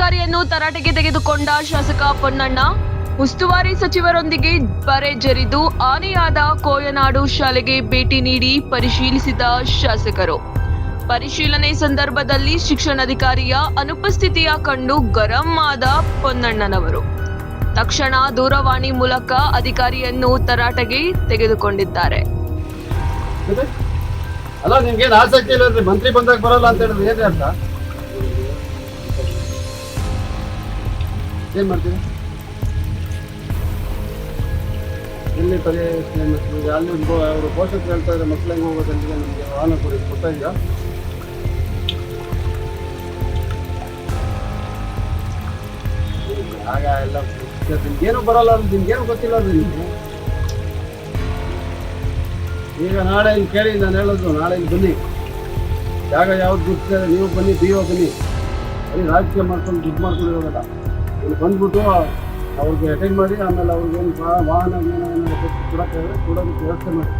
ತರಾಟೆಗೆ ತೆಗೆದುಕೊಂಡ ಶಾಸಕ ಪೊನ್ನಣ್ಣ, ಉಸ್ತುವಾರಿ ಸಚಿವರೊಂದಿಗೆ ಬರೆ ಜರಿದು ಆನೆಯಾದ ಕೋಯನಾಡು ಶಾಲೆಗೆ ಭೇಟಿ ನೀಡಿ ಪರಿಶೀಲಿಸಿದ ಶಾಸಕರು. ಪರಿಶೀಲನೆ ಸಂದರ್ಭದಲ್ಲಿ ಶಿಕ್ಷಣಾಧಿಕಾರಿಯ ಅನುಪಸ್ಥಿತಿಯ ಕಂಡು ಗರಂ ಆದ ಪೊನ್ನಣ್ಣನವರು. ತಕ್ಷಣ ದೂರವಾಣಿ ಮೂಲಕ ಅಧಿಕಾರಿಯನ್ನು ತರಾಟೆಗೆ ತೆಗೆದುಕೊಂಡಿದ್ದಾರೆ? ಅಲ್ಲ ನಿಮ್ಗೆ ಆಸಕ್ತಿ ಇಲ್ಲ ಮಂತ್ರಿ ಬಂದಾಗ ಬರಲ್ಲ ಅಂತ ಹೇಳಿದ್ರೆ ಏನ್ರಿ ಏನ್ ಮಾಡ್ತೀವಿ ಇಲ್ಲಿ ಮಕ್ಕಳಿಗೆ ಅಲ್ಲಿ ಅವರು ಪೋಷಕರು ಹೇಳ್ತಾ ಇದ್ದಾರೆ ಮಕ್ಳು ಹೆಂಗೆ ಹೋಗೋದಲ್ಲಿಗೆ ನಮಗೆ ವಾಹನ ಕೊಡಿ ಕೊಡ್ತಾ ಇದೆಯಾ ಆಗ ಎಲ್ಲ ನಿಮ್ಗೇನು ಬರಲ್ಲ ಅಂದ್ರೆ ನಿಮ್ಗೇನು ಗೊತ್ತಿಲ್ಲ ಅಂದ್ರೆ ನಿಮ್ಗೆ. ಈಗ ನಾಳೆ ಇಲ್ಲಿ ಕೇಳಿ, ನಾನು ಹೇಳೋದು, ನಾಳೆ ಇಲ್ಲಿ ಬನ್ನಿ. ಜಾಗ ಯಾವ್ದು ಗುರ್ತಿದೆ ನೀವು ಬನ್ನಿ ಬಿ ಬನ್ನಿ. ಅಲ್ಲಿ ರಾಜಕೀಯ ಮಾಡ್ಕೊಂಡು ದುಡ್ಡು ಮಾಡ್ಕೊಂಡು ಹೋಗಲ್ಲ ಇಲ್ಲಿ ಬಂದ್ಬಿಟ್ಟು ಅವ್ರಿಗೆ ಅಟೆಂಡ್ ಮಾಡಿ ಆಮೇಲೆ ಅವ್ರಿಗೆ ಏನು ವಾಹನ ಏನೇನು ಕೊಡೋಕ್ಕೆ ಕೊಡೋದಕ್ಕೆ ವ್ಯವಸ್ಥೆ ಮಾಡಿ